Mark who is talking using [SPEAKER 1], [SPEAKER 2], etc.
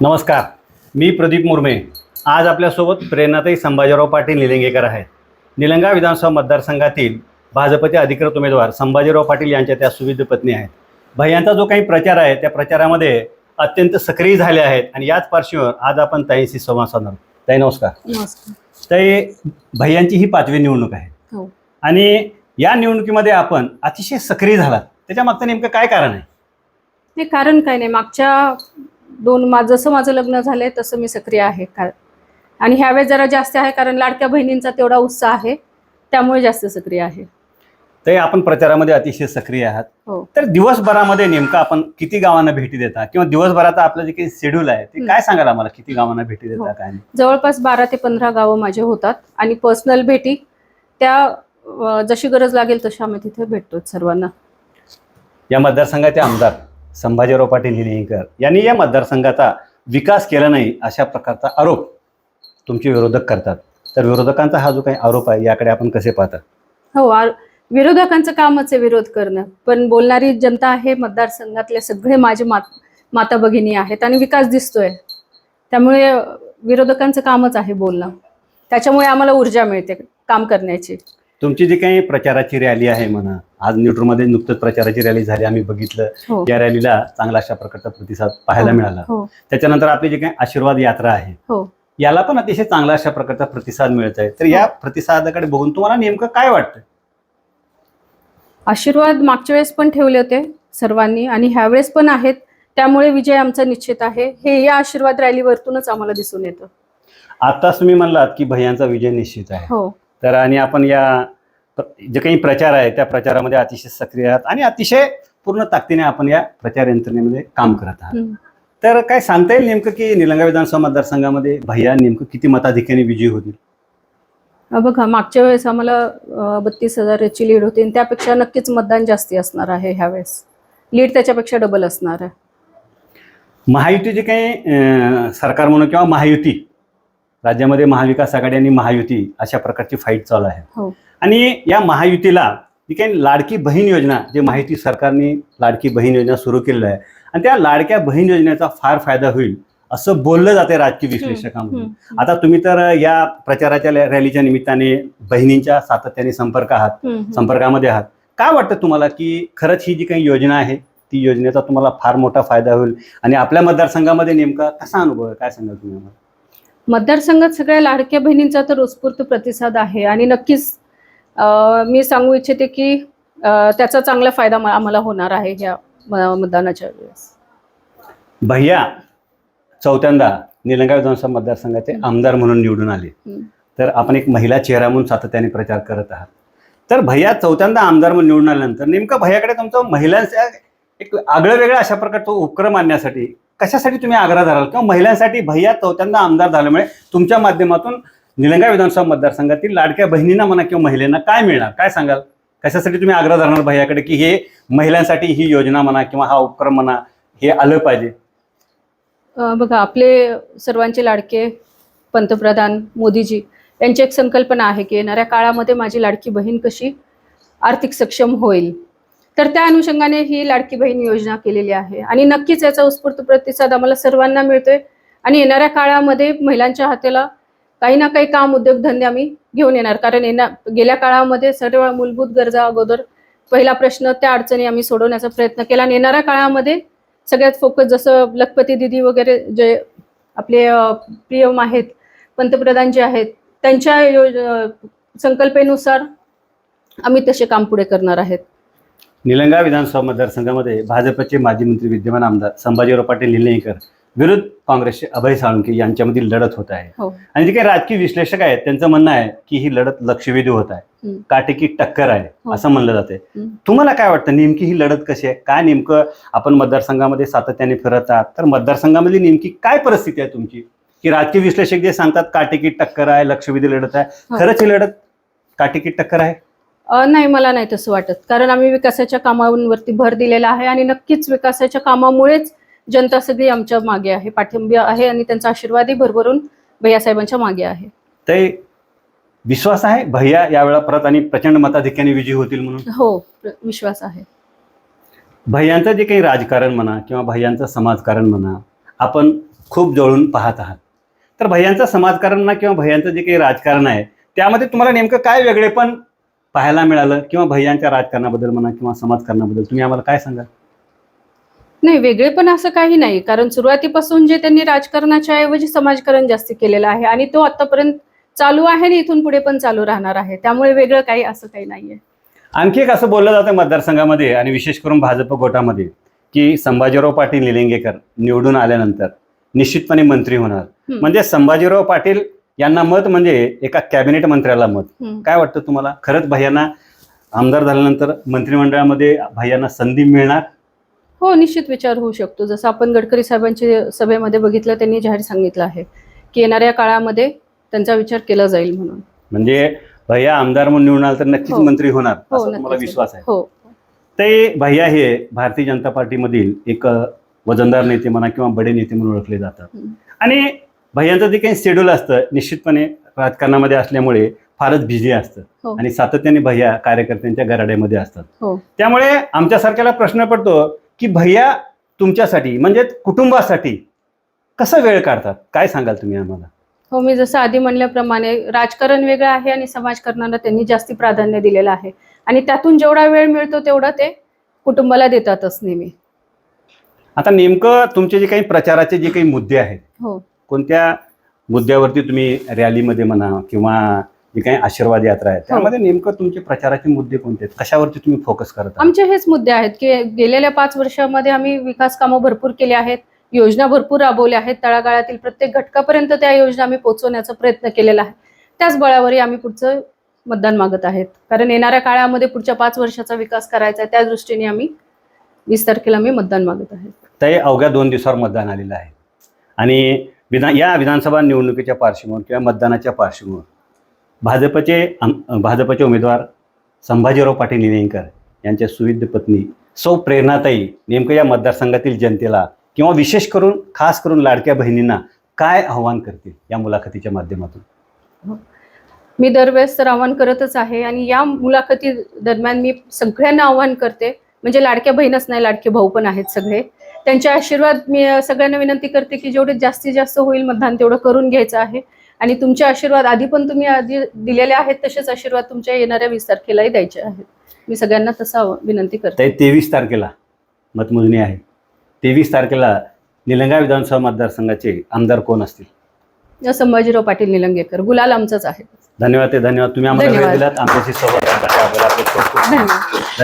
[SPEAKER 1] नमस्कार मी प्रदीप मुर्मे. आज आपल्यासोबत प्रेरणाताई संभाजीराव पाटील निलंगेकर आहेत. निलंगा विधानसभा मतदारसंघातील भाजपचे अधिकृत उमेदवार संभाजीराव पाटील यांच्या त्या सुविध पत्नी आहेत. भैयांचा जो काही प्रचार आहे त्या प्रचारामध्ये अत्यंत सक्रिय झाले आहेत आणि याच पार्श्वभूमीवर आज आपण ताईंशी संवाद साधणार. ताई नमस्कार. ताई भैयांची ही पाचवी निवडणूक आहे.
[SPEAKER 2] हो.
[SPEAKER 1] आणि या निवडणुकीमध्ये आपण अतिशय सक्रिय झालात. त्याच्या मागचं नेमकं काय कारण आहे?
[SPEAKER 2] हे कारण काय नाही. मागच्या दोन मा जसं माझं लग्न झालंय तसं मी सक्रिय आहे. का आणि ह्यावेळेस जरा जास्त आहे कारण लाडक्या बहिणींचा तेवढा उत्साह आहे त्यामुळे जास्त सक्रिय आहे.
[SPEAKER 1] ते आपण प्रचारामध्ये अतिशय सक्रिय आहात.
[SPEAKER 2] हो.
[SPEAKER 1] तर दिवसभरामध्ये नेमकं आपण किती गावांना भेटी देता? किंवा दिवसभराचा आपलं जे काही शेड्यूल आहे ते. काय सांगाल आम्हाला? किती गावांना भेटी देता
[SPEAKER 2] हो.
[SPEAKER 1] काय नाही?
[SPEAKER 2] जवळपास बारा ते पंधरा गावं माझे होतात आणि पर्सनल भेटी त्या अं, जशी गरज लागेल तशी आम्ही तिथे भेटतो सर्वांना.
[SPEAKER 1] या मतदारसंघाचे आमदार संभाजीराव पाटील निलंगेकर यांनी या मतदारसंघाचा विकास केला नाही अशा प्रकारचा आरोप तुमचे विरोधक करतात. तर विरोधकांचा हा जो काही आरोप आहे याकडे आपण कसे पाहतात
[SPEAKER 2] हो विरोधकांचं कामच आहे विरोध करणं. पण बोलणारी जनता आहे मतदारसंघातले सगळे माझे मात माता भगिनी आहेत आणि विकास दिसतोय. त्यामुळे विरोधकांचं कामच आहे बोलणं. त्याच्यामुळे आम्हाला ऊर्जा मिळते काम करण्याची.
[SPEAKER 1] तुमची जी काही प्रचाराची रॅली आहे म्हणा आज न्यूट्रमध्ये नुकतंच प्रचाराची रॅली झाली आम्ही बघितलं.
[SPEAKER 2] हो.
[SPEAKER 1] या रॅलीला चांगला अशा प्रकारचा प्रतिसाद पाहायला
[SPEAKER 2] हो,
[SPEAKER 1] मिळाला.
[SPEAKER 2] हो.
[SPEAKER 1] त्याच्यानंतर आपली जी काही आशीर्वाद यात्रा आहे
[SPEAKER 2] हो.
[SPEAKER 1] याला पण अतिशय चांगला अशा प्रकारचा प्रतिसाद मिळत आहे. तर या प्रतिसादाकडे बघून तुम्हाला नेमकं काय वाटतं
[SPEAKER 2] आशीर्वाद मागच्या वेळेस पण ठेवले होते सर्वांनी आणि ह्यावेळेस पण आहेत. त्यामुळे विजय आमचा निश्चित आहे. हे या आशीर्वाद रॅलीवरतूनच आम्हाला दिसून येतं.
[SPEAKER 1] आताच तुम्ही म्हणलात की भैयांचा विजय निश्चित आहे.
[SPEAKER 2] हो.
[SPEAKER 1] तर आणि आपण या जे काही प्रचार आहे त्या प्रचारामध्ये अतिशय सक्रिय आहात आणि अतिशय पूर्ण ताकदीने आपण या प्रचार यंत्रणेमध्ये काम करत आहात. तर काय सांगता येईल नेमकं की निलंगा विधानसभा मतदारसंघामध्ये भैया नेमकं किती मताधिक्याने विजयी होतील?
[SPEAKER 2] बघा मागच्या वेळेस आम्हाला बत्तीस हजाराची लीड होती आणि त्यापेक्षा नक्कीच मतदान जास्ती असणार आहे ह्यावेळेस. लीड त्याच्यापेक्षा डबल असणार आहे.
[SPEAKER 1] महायुती जे काही सरकार म्हणून किंवा महायुती राज्यामध्ये महाविकास आघाडी आणि महायुती अशा प्रकारची फाईट चालू आहे.
[SPEAKER 2] हो.
[SPEAKER 1] आणि या महायुतीला जी काही लाडकी बहीण योजना जे माहिती सरकारने लाडकी बहीण योजना सुरू केलेलं आहे आणि त्या लाडक्या बहीण योजनेचा फार फायदा होईल असं बोललं जाते राजकीय विश्लेषकांमध्ये. आता तुम्ही तर या प्रचाराच्या रॅलीच्या निमित्ताने बहिणींच्या सातत्याने संपर्क आहात. संपर्कामध्ये आहात. काय वाटतं तुम्हाला की खरंच ही जी काही योजना आहे ती योजनेचा तुम्हाला फार मोठा फायदा होईल? आणि आपल्या मतदारसंघामध्ये नेमका कसा अनुभव आहे? काय सांगाल तुम्ही आम्हाला?
[SPEAKER 2] मतदारसंघात सगळ्या लाडक्या बहिणींचा तर उत्स्फूर्त प्रतिसाद आहे आणि नक्कीच मी सांगू इच्छिते की त्याचा चांगला फायदा आम्हाला होणार आहे ह्या म- मतदानाच्या वेळेस
[SPEAKER 1] भैया चौथ्यांदा निलंगा विधानसभा मतदारसंघाचे. आमदार म्हणून निवडून आले. तर आपण एक महिला चेहरा म्हणून सातत्याने प्रचार करत आहात तर भैया चौथ्यांदा आमदार म्हणून निवडून आल्यानंतर नेमकं भैयाकडे तुमचं महिलांचा एक आगळं वेगळं अशा प्रकारचा उपक्रम आणण्यासाठी कशासाठी तुम्ही आग्रह धराल किंवा महिलांसाठी भैया चौथ्यांदा आमदार झाल्यामुळे तुमच्या माध्यमातून निलंगा विधानसभा मतदारसंघातील लाडक्या बहिणींना म्हणा किंवा महिलांना काय मिळणार? काय सांगाल? कशासाठी तुम्ही आग्रह धरणार भैयाकडे की हे महिलांसाठी ही योजना म्हणा किंवा हा उपक्रम म्हणा हे आलं पाहिजे?
[SPEAKER 2] बघा आपले सर्वांचे लाडके पंतप्रधान मोदीजी यांची एक संकल्पना आहे की येणाऱ्या काळामध्ये माझी लाडकी बहीण कशी आर्थिक सक्षम होईल. तर त्या अनुषंगाने ही लाडकी बहीण योजना केलेली आहे. आणि नक्कीच याचा उत्स्फूर्त प्रतिसाद आम्हाला सर्वांना मिळतोय. आणि येणाऱ्या काळामध्ये महिलांच्या हाताला काही ना काही काम उद्योगधंदे आम्ही घेऊन येणार. कारण येणार गेल्या काळामध्ये सर्व मूलभूत गरजा अगोदर पहिला प्रश्न त्या अडचणी आम्ही सोडवण्याचा प्रयत्न केला. आणि येणाऱ्या काळामध्ये सगळ्यात फोकस जसं लखपती दिदी वगैरे जे आपले प्रियम आहेत पंतप्रधान जे आहेत त्यांच्या संकल्पेनुसार आम्ही तसे काम पुढे करणार आहेत.
[SPEAKER 1] निलंगा विधानसभा मतदारसंघामध्ये भाजपचे माजी मंत्री विद्यमान आमदार संभाजीराव पाटील निलंगेकर विरुद्ध काँग्रेसचे अभय साळुंके यांच्यामधील लढत होत आहे.
[SPEAKER 2] हो.
[SPEAKER 1] आणि जे काही राजकीय विश्लेषक आहेत त्यांचं म्हणणं आहे की ही लढत लक्षवेधी होत आहे. काटेकी टक्कर आहे
[SPEAKER 2] हो.
[SPEAKER 1] असं म्हणलं जाते. तुम्हाला काय वाटतं नेमकी ही लढत कशी आहे? काय नेमकं आपण मतदारसंघामध्ये सातत्याने फिरत आहात? तर मतदारसंघामधली नेमकी काय परिस्थिती आहे तुमची? की राजकीय विश्लेषक जे सांगतात काटेकी टक्कर आहे लक्षवेधी लढत आहे.
[SPEAKER 2] हो.
[SPEAKER 1] खरंच ही लढत काटेकी टक्कर आहे?
[SPEAKER 2] नाही मला नाही तसं वाटत. कारण आम्ही विकासाच्या कामांवरती भर दिलेला आहे आणि नक्कीच विकासाच्या कामामुळेच जनता सगळी आमच्या मागे आहे पाठिंबा आहे आणि त्यांचा आशीर्वादही भरभरून भैयासाहेबांच्या मागे आहे.
[SPEAKER 1] ते विश्वास आहे? भैया यावेळा परत आणि प्रचंड मताधिक्याने विजयी होतील म्हणून?
[SPEAKER 2] हो विश्वास आहे.
[SPEAKER 1] भैयांचं जे काही राजकारण म्हणा किंवा भैयांचं समाजकारण म्हणा आपण खूप जवळून पाहत आहात. तर भैयांचं समाजकारण ना किंवा भैयांचं जे काही राजकारण आहे त्यामध्ये तुम्हाला नेमकं काय वेगळेपण पाहायला मिळालं किंवा भैयांच्या राजकारणाबद्दल म्हणा किंवा समाजकारणाबद्दल तुम्ही आम्हाला काय सांगाल?
[SPEAKER 2] नाही वेगळे पण असं काही नाही. कारण सुरुवातीपासून जे त्यांनी राजकारणाच्या ऐवजी समाजकारण जास्त केलेलं आहे आणि तो आतापर्यंत चालू आहे आणि इथून पुढे पण चालू राहणार आहे. त्यामुळे वेगळं काही असं काही नाहीये.
[SPEAKER 1] आणखी एक असं बोललं जातं मतदारसंघामध्ये आणि विशेष करून भाजप गोटामध्ये की संभाजीराव पाटील निलंगेकर निवडून आल्यानंतर निश्चितपणे मंत्री होणार. म्हणजे संभाजीराव पाटील यांना मत म्हणजे एका कॅबिनेट मंत्र्याला मत. काय वाटतं तुम्हाला खरंच भैयांना आमदार झाल्यानंतर मंत्रिमंडळामध्ये भैयांना संधी मिळणार
[SPEAKER 2] हो निश्चित विचार होऊ शकतो जसं आपण गडकरी साहेबांच्या सभेमध्ये बघितलं त्यांनी जाहीर सांगितलं आहे की येणाऱ्या काळामध्ये त्यांचा विचार केला जाईल म्हणून
[SPEAKER 1] म्हणजे भैया आमदार म्हणून निवडून आला तर नक्कीच
[SPEAKER 2] हो.
[SPEAKER 1] मंत्री होणार
[SPEAKER 2] हो
[SPEAKER 1] असा
[SPEAKER 2] नक्कीच.
[SPEAKER 1] विश्वास आहे
[SPEAKER 2] हो
[SPEAKER 1] ते भैया हे भारतीय जनता पार्टीमधील एक वजनदार नेते म्हणा किंवा बडे नेते म्हणून ओळखले जातात. आणि भैयांचं जे काही शेड्यूल असतं. निश्चितपणे राजकारणामध्ये असल्यामुळे फारच बिझी असतं.
[SPEAKER 2] हो.
[SPEAKER 1] आणि सातत्याने भैया कार्यकर्त्यांच्या गराड्यामध्ये असतात.
[SPEAKER 2] हो.
[SPEAKER 1] त्यामुळे आमच्यासारख्याला प्रश्न पडतो की भैया तुमच्यासाठी म्हणजे कुटुंबासाठी कसं वेळ काढतात? काय सांगाल तुम्ही आम्हाला?
[SPEAKER 2] हो मी जसं आधी म्हणल्याप्रमाणे राजकारण वेगळं आहे आणि समाजकारणाला त्यांनी जास्ती प्राधान्य दिलेलं आहे. आणि त्यातून जेवढा वेळ मिळतो तेवढा ते कुटुंबाला देतातच नेहमी.
[SPEAKER 1] आता नेमकं तुमचे जे काही प्रचाराचे जे काही मुद्दे आहेत
[SPEAKER 2] हो.
[SPEAKER 1] कोणत्या मुद्द्यावरती तुम्ही रॅलीमध्ये म्हणा किंवा जे काही आशीर्वाद यात्रा आहे त्यामध्ये नेमकं तुमचे प्रचाराचे मुद्दे कोणते आहेत? कशावरती तुम्ही फोकस करत आहात?
[SPEAKER 2] आमचे हेच मुद्दे आहेत की गेलेल्या पाच वर्षामध्ये आम्ही विकास कामं भरपूर केली आहेत योजना भरपूर राबवल्या आहेत तळागाळातील प्रत्येक घटकापर्यंत त्या योजना आम्ही पोहोचवण्याचा प्रयत्न केलेला आहे. त्याच बळावरही आम्ही पुढचं मतदान मागत आहेत. कारण येणाऱ्या काळामध्ये पुढच्या पाच वर्षाचा विकास करायचा आहे त्या दृष्टीने आम्ही वीस तारखेला आम्ही मतदान मागत आहे
[SPEAKER 1] ते अवघ्या दोन दिवसावर मतदान आलेलं आहे. आणि विधान या विधानसभा निवडणुकीच्या पार्श्वभूमीवर किंवा मतदानाच्या पार्श्वभूमीवर भाजपचे भाजपचे उमेदवार संभाजीराव पाटील निलंगेकर यांच्या सुविध पत्नी सौ प्रेरणाताई नेमकं या मतदारसंघातील जनतेला किंवा विशेष करून खास करून लाडक्या बहिणींना काय आव्हान करतील या मुलाखतीच्या माध्यमातून?
[SPEAKER 2] मी दरवेळेस तर आव्हान करतच आहे आणि या मुलाखती दरम्यान मी सगळ्यांना आव्हान करते म्हणजे लाडक्या बहीणच नाही लाडके भाऊ पण आहेत सगळे. त्यांचे आशीर्वाद मी सगळ्यांना विनंती करते की जेवढे जास्तीत जास्त होईल मतदान तेवढं करून घ्यायचं आहे. आणि तुमचे आशीर्वाद आधी पण तुम्ही आधी दिलेले आहेत तसेच आशीर्वाद तुमच्या येणाऱ्या वीस तारखेलाही द्यायचे आहेत. मी सगळ्यांना तसं विनंती करते.
[SPEAKER 1] तेवीस तारखेला मतमोजणी आहे. तेवीस तारखेला निलंगा विधानसभा मतदारसंघाचे आमदार कोण असतील?
[SPEAKER 2] संभाजीराव पाटील निलंगेकर. गुलाल आमचाच आहे.
[SPEAKER 1] धन्यवाद ते धन्यवाद. तुम्ही आम्हाला वेळ
[SPEAKER 2] धन्यवाद.
[SPEAKER 1] दिलात. आमच्याशी खूप
[SPEAKER 2] धन्यवाद.